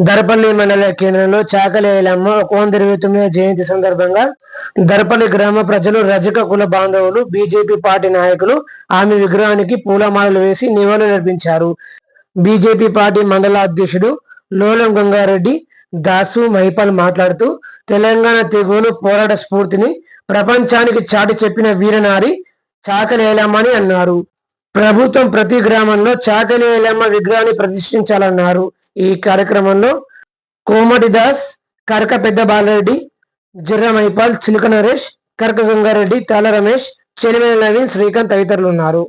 దర్పల్లి మండల కేంద్రంలో చాకలి ఐలమ్మ ఇరవై తొమ్మిది జయంతి సందర్భంగా దర్పల్లి గ్రామ ప్రజలు రజక కుల బాంధవులు బీజేపీ పార్టీ నాయకులు ఆమె విగ్రహానికి పూలమాలలు వేసి నివాళులు అర్పించారు. బీజేపీ పార్టీ మండల అధ్యక్షుడు లోలం గంగారెడ్డి దాసు మహిపాల్ మాట్లాడుతూ తెలంగాణ తెగువను పోరాట స్ఫూర్తిని ప్రపంచానికి చాటి చెప్పిన వీరనారి చాకలి అని అన్నారు. ప్రభుత్వం ప్రతి గ్రామంలో చాకలేలమ్మ విగ్రహాన్ని ప్రతిష్ఠించాలన్నారు. ఈ కార్యక్రమంలో కోమటి దాస్ కరక పెద్ద బాలరెడ్డి జిర్ర మైపాల్ చిలుక నరేష్ కరక గంగారెడ్డి తాల రమేష్ చెలిమేల నవీన్ శ్రీకాంత్ తదితరులు ఉన్నారు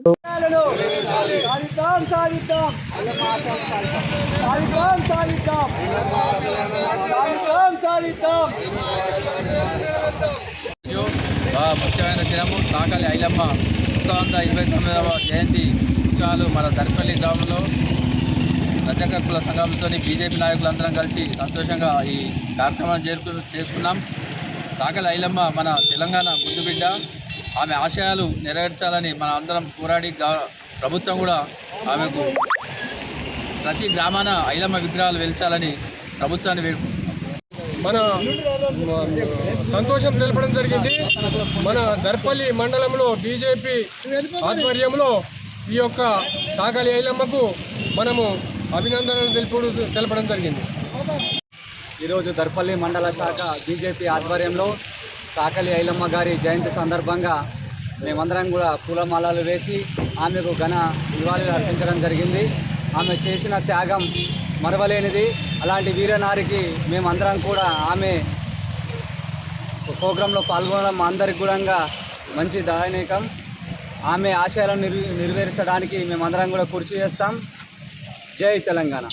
ముఖ్యమైన దినము సాకలి ఐలమ్మ. ఒక వంద ఇరవై తొమ్మిదవ జయంతి ఉత్సవాలు మన దర్పల్లి గ్రామంలో రజక కుల సంఘంతో బీజేపీ నాయకులందరం కలిసి సంతోషంగా ఈ కార్యక్రమాన్ని చేరుకు చేసుకున్నాం. సాకలి ఐలమ్మ మన తెలంగాణ ముద్దుబిడ్డ ఆమె ఆశయాలు నెరవేర్చాలని మన అందరం పోరాడి ప్రభుత్వం కూడా ఆమెకు ప్రతి గ్రామాన ఐలమ్మ విగ్రహాలు వెలిచాలని ప్రభుత్వాన్ని మన సంతోషం తెలపడం జరిగింది. మన దర్పల్లి మండలంలో బీజేపీ ఆధ్వర్యంలో ఈ యొక్క సాగలి ఐలమ్మకు మనము అభినందనలు తెలుపుడు తెలపడం జరిగింది. ఈరోజు దర్పల్లి మండల శాఖ బీజేపీ ఆధ్వర్యంలో సాకలి ఐలమ్మ గారి జయంతి సందర్భంగా మేమందరం కూడా పూలమాలలు వేసి ఆమెకు ఘన నివాళులు అర్పించడం జరిగింది. ఆమె చేసిన త్యాగం మరవలేనిది. అలాంటి వీరనారికి మేమందరం కూడా ఆమె ప్రోగ్రాంలో పాల్గొనడం అందరికి కూడా మంచి దాయనీకం ఆమె ఆశయాలను నెరవేర్చడానికి మేమందరం కూడా కృషి చేస్తాం. జై తెలంగాణ.